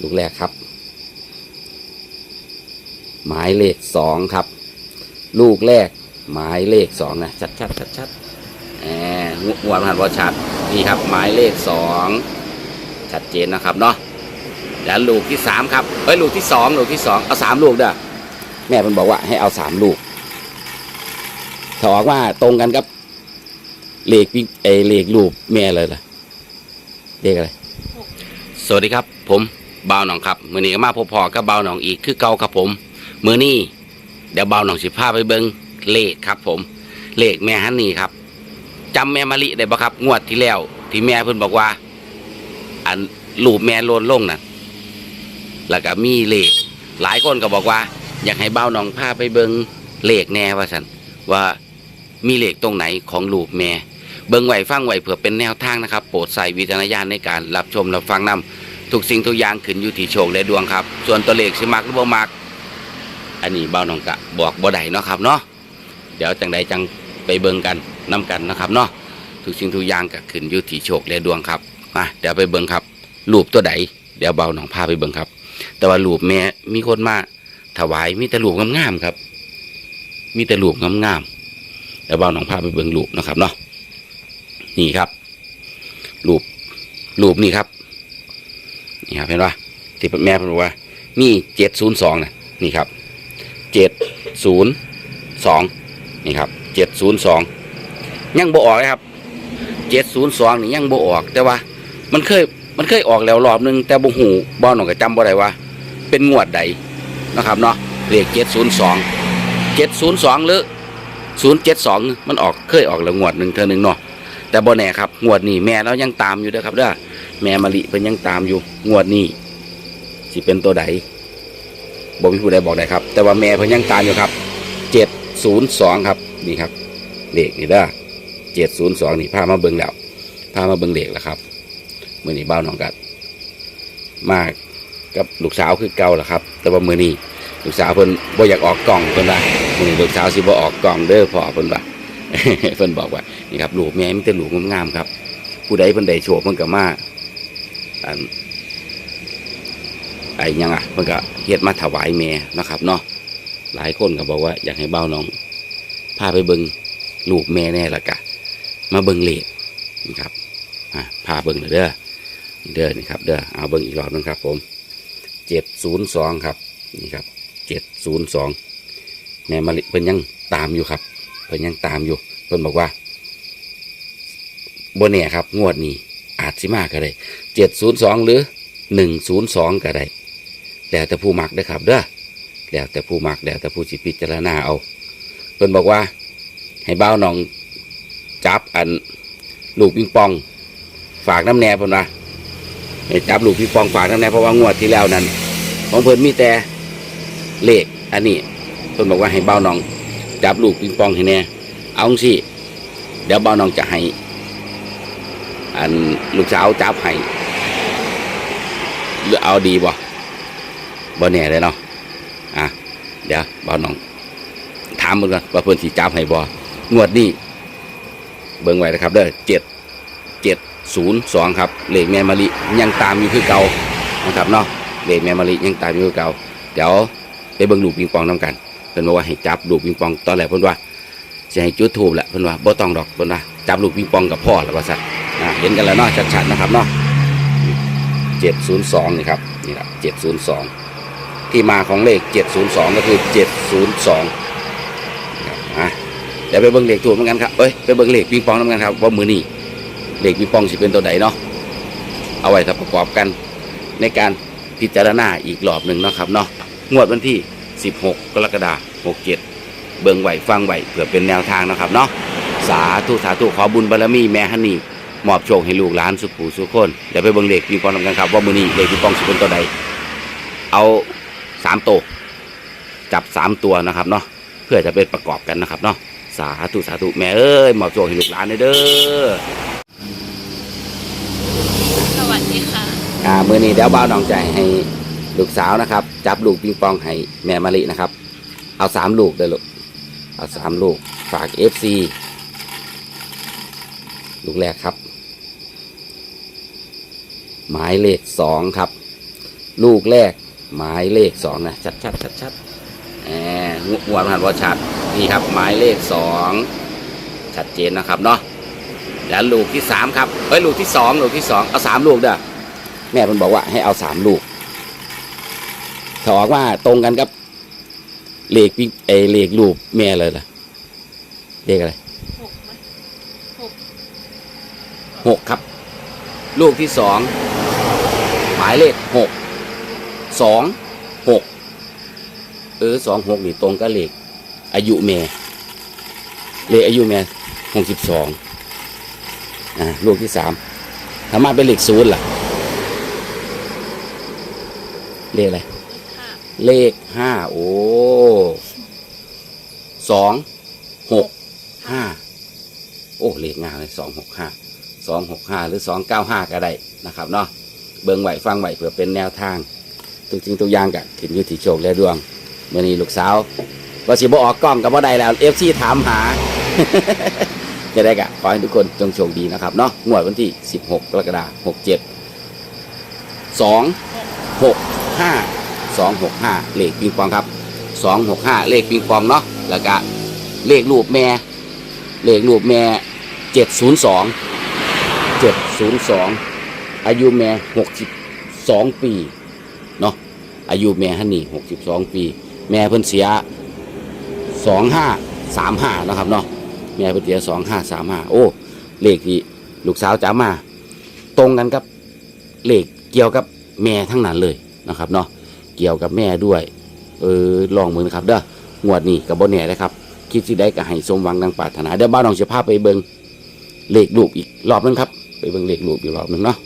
ลูกแรกครับ หมายเลขสองครับ ลูกแรก หมายเลขสองนะชัดชัดชัดชัดแหมหัวผ่านวอชัดนี่ครับ หมายเลขสองชัดเจนนะครับเนาะแล้วลูกที่สามครับเอ้ยลูกที่สองลูกที่สองเอาสามลูกเด้อแม่เพิ่นบอกว่าให้เอาสามลูกถ้าออกว่าตรงกันกับเลขวิ่งเอเลขลูกแม่เลยล่ะเลขอะไร สวัสดีครับ ผม เบาหนองครับมือนี้ก็มาพบพอกับบ่าหนองอีกคือเก่าครับผม มือนี้เดี๋ยวเบาหนองสิพาไปเบิงเลขครับ ผม เลขแม่ฮันนี่ครับจำแม่มะลิได้ปะครับ งวดที่แล้ว ที่แม่เพิ่นบอกว่า อันลูกแม่โลนลงน่ะแล้วก็มีเลข หลายคนก็บอกว่า อยากให้เบาหนองพาไปเบิงเลขแน่ว่าสันว่ามีเลขตรงไหนของลูกแม่เบิงไหวฟังไหวเผื่อเป็นแนวทางนะครับ โปรดใส่วิจารณญาณในการรับชมรับฟังนำ ทุกสิ่งทุกอย่างขึ้นอยู่ที่โชคและดวงครับ ส่วนตัวเลขสิมักหรือบ่มัก อันนี้เบ้าน้องกะบอกบ่ได้เนาะครับเนาะเดี๋ยวจังใดจังไปเบิ่งกันนํกันนะครับเนาะทุกสิ่งทุกอย่างก็ขึ้นอยู่ที่โชคและดวงครับมาเดี๋ยวไปเบิ่งครับรูปตัวใดเดี๋ยวเบาน้องพาไปเบิ่งครับ แต่ว่ารูปแม่มีคนมาถวายมีแต่รูปงามๆครับ มีแต่รูปงามๆเดี๋ยวเบาน้องพาไปเบิ่งรูปนะครับเนาะนี่ครับรูปรูปนี่ครับ นี่ครับเห็นปะที่แม่บอกว่านี่เจ็ดศูนย์สองนะนี่ครับเจ็ดศูนย์สองนี่ครับเจ็ดศูนย์สองยังโบออกเลยครับเจ็ดศูนย์สองนี่ยังโบออกแต่ว่า มันเคยมันเคยออกแล้วรอบหนึงแต่บ่หูบ่หนองก็จำบ่ได้ว่า เป็นงวดใดนะครับเนาะเลขเจ็ดศูนย์สองเจ็ดศูนย์สองหรือศูนย์เจ็ดสองมันออกเคยออกแล้วงวดหนึ่งเท่านึงเนาะแต่บ่แน่ครับงวดนี้แม่เรายังตามอยู่เด้อครับเด้อ แม่มะลิเป็นยังตามอยู่งวดนี้สิเป็นตัวใดบ่มีผู้ใดบอกได้ครับ แต่ว่าแม่เพิ่นยังตามอยู่ครับเจ็ดศูนย์สองครับนี่ครับเด็กนี่ด้อเจ็ดศูนย์สองนี่พามาเบิ่งแล้วพามาเบิ่งเด็กแล้วครับมื่อนี้บ้าน้องกัด มากกับลูกสาวคือเก่าแหละครับ แต่ว่ามื่อนี้ลูกสาวเพิ่นบ่อยากออกกล่องเพิ่นว่ามื่อนี้ลูกสาวสิบ่ออกกล่องเด้อพ่อเพิ่นว่าเพิ่นบอกว่านี่ครับลูกแม่มันแต่ลูกงามๆครับ ผู้ใดเพิ่นได้โชคเพิ่นก็มา อันไอ้ยังอะเพิ่นก็เฮ็ดมาถวายแม่นะครับเนาะหลายคนก็บอกว่า อยากให้เบ้าน้องพาไปเบิงลูกแม่แน่ละกะ มาเบิงเลขนี่ครับอะพาเบิงเด้อเด้อนี่ครับเด้อเอาเบิงอีกรอบหนึงครับ ผมเจ็ดศูนย์สองครับนี่ครับเจ็ดศูนย์สองแม่มะลิเพิ่นยังตามอยู่ครับเพิ่นยังตามอยู่เพิ่นบอกว่าบนเนี่ครับ งวดนี้อาจสิมากก็ได้ เจ็ดศูนย์สองหรือหนึ่งศูนย์สองก็ได้แล้วแต่ผู้มักนะครับเด้อแล้วแต่ผู้มักแล้วแต่ผู้สิพิจารณาเอาเพิ่นบอกว่า ให้บ้าน้องจับอันลูกปิงปอง ฝากน้ำแน่เพิ่นว่าให้จับลูกปิงปองฝากน้ำแน่เพราะว่างวดที่แล้วนั้นของเพิ่นมีแต่เลขอันนี้เพิ่นบอกว่าให้บ้าน้องจับลูกปิงปองให้แน่เอาสิเดี๋ยวบ่าน้องจะให้อันลูกสาวจับให้ หรือเอาดีบ่บ่แน่เลยเนาะอะเดี๋ยวบ่าน้อง ถามเพิ่นก่อนว่าเพิ่นสิจับให้บ่งวดนี้เบิ่งไว้นะครับเด้อเจ็ดเจ็ดศูนย์สองครับเลขแม่มะลิยังตามอยู่คือเก่านะครับเนาะเลขแม่มะลิยังตามอยู่คือเก่าเดี๋ยวไปเบิ่งลูกปิงปองนํกันเพิ่นบอกว่าให้จับลูกปิงปองตอนแรกเพิ่นว่าจะให้จุดทูบแหละเพิ่นว่าบ่ต้องดอกเพิ่นว่าจับลูกปิงปองกับพ่อแล้วว่าซั่นอ่าเห็นกันแล้วเนาะชัดๆนะครับเนาะ 702นี่ครับนี่ครับ702ที่มาของเลข702ก็คือ702นะครับอะเดี๋ยวไปเบิ่งเลขทูบเหมือนกันครับเอ้ยไปเบิ่งเลขปิงปองนำกันครับว่ามือนี้เลขปิงปองสิเป็นตัวใดเนาะเอาไว้ถ้าประกอบกันในการพิจารณาอีกรอบหนึ่งนะครับเนาะงวดวันที่ 16 กรกฎาคม67 เบิ่งไหวฟังไหวเพื่อเป็นแนวทางนะครับเนาะสาธุสาธุขอบุญบารมีแม่ฮันนี่ มอบโชคให้ลูกหลานสุขผู้สุขคนเดี๋ยวไปเบิ่งเลขปีปองนำกันครับ ว่ามื้อนี้เลขปีปองสิเป็นตัวใด เอาสามตัวจับสามตัวนะครับเนาะเพื่อจะเป็นประกอบกันนะครับเนาะสาธุสาธุแม่เอ้ยมอบโชคให้ลูกหลานเด้อสวัสดีค่ะอ่ามื้อนี้เดี๋ยวบ่าวน้องใจให้ลูกสาวนะครับ จับลูกปิงปองให้แม่มะลินะครับ เอาสามลูกเลยลูกเอาสามลูกฝากเอฟซีลูกแรกครับ หมายเลขสองครับ ลูกแรกหมายเลขสองนะชัดชัดชัดชัดแหมหัวหันว่าชัดนี่ครับ หมายเลขสองชัดเจนนะครับเนาะแล้วลูกที่สามครับเฮ้ยลูกที่สองลูกที่สองเอาสามลูกเด้อแม่มันบอกว่าให้เอาสามลูกถ้าออกว่าตรงกันกับเลขปิเออเลขลูกแม่เลยล่ะเลขอะไรหกไหมหกหกครับ ลูกที่สอง หมายเลขหกสองหกเออสองหกนี่ตรงกับเลขอายุแม่เลขอายุแม่หกสิบสองอ่าลูกที่สามถ้ามาเป็นเลขศูนย์ล่ะ เลขอะไรห้าเลขห้าโอ้สองหกห้าโอ้เลขงามเลยสองหกห้าสองหกห้าหรือสองเก้าห้าก็ได้นะครับเนาะ เบิ่งไหวฟังไหวเพื่อเป็นแนวทางทุกสิ่งทุกอย่างกับขึ้นอยู่ที่โชคและดวงเมื่อนี้ลูกสาวว่าสิบออกกล้องกับว่าใดแล้วเอฟซีถามหา จะได้กะขอให้ทุกคนจงโชคดีนะครับเนาะงวดวันที่ 16 กรกฎาคม67 2 6 5 2 6 5 เลขปิงปองครับ 2 6 5 เลขปิงปองเนาะแล้วก็เลขรูปแม่ เลขรูปแม่ 702 702 อายุแม่62ปีเนาะอายุแม่ฮันนี่62ปี แม่เพิ่นเสีย2535นะครับเนาะแม่เพิ่นเสียสองห้าสามห้าโอ้เลขที่ลูกสาวจ๋ามา ตรงกันกับเลขเกี่ยวกับแม่ทั้งนั้นเลยนะครับเนาะเกี่ยวกับแม่ด้วย เออลองมือนะครับเด้องวดนี้กับบนแหน่นะครับคิดสิได้ก็ให้สมหวังดังปรารถนาเดี๋ยวบ้านน้องจะพาไปเบิงเลขลูกอีกรอบนึงครับ ไปเบิงเลขลูกอีกรอบนึงเนาะ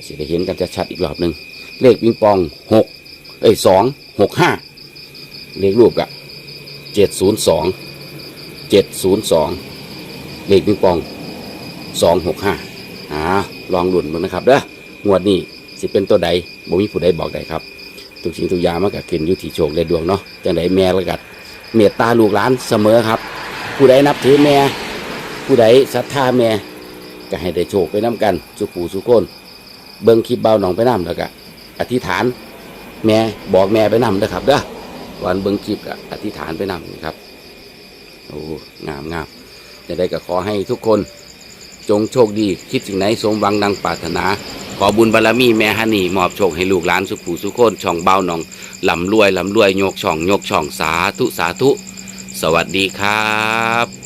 ก็จะได้เห็นกันชัดๆอีกรอบหนึ่งเลขปิงปองหกเอ้ยสองหกห้าเลขลูกอะเจ็ดศูนย์สองเจ็ดศูนย์สองเลขปิงปองสองหกห้าอ่าลองหลุนมันนะครับเด้องวดนี้สิเป็นตัวใดบ่มีผู้ใดบอกได้ครับทุกสิ่งทุกอย่างมันก็ขึ้นอยู่ที่โชคและดวงเนาะจังใดแม่ละกัดเมตตาลูกหลานเสมอครับ ผู้ใดนับถือแม่ ผู้ใดศรัทธาแม่ก็ให้ได้โชคไปน้กันสุขูสุขคน เบิ่งคลิปเบาหนองไปน้ำแล้วก็อธิษฐาน แม่บอกแม่ไปน้ำนะครับเด้อวันเบิ่งคลิปก็อธิษฐานไปน้ำครับโอ้งามงามจะได้ก็ขอให้ทุกคนจงโชคดี คิดสิ่งไหนสมหวังดังปรารถนา ขอบุญบารมีแม่ฮันนี่มอบโชคให้ลูกหลานสุขผู้สุขคนช่องเบาหนองลำรวยลำรวยโยกช่องโยกช่องสาธุสาธุ สวัสดีครับ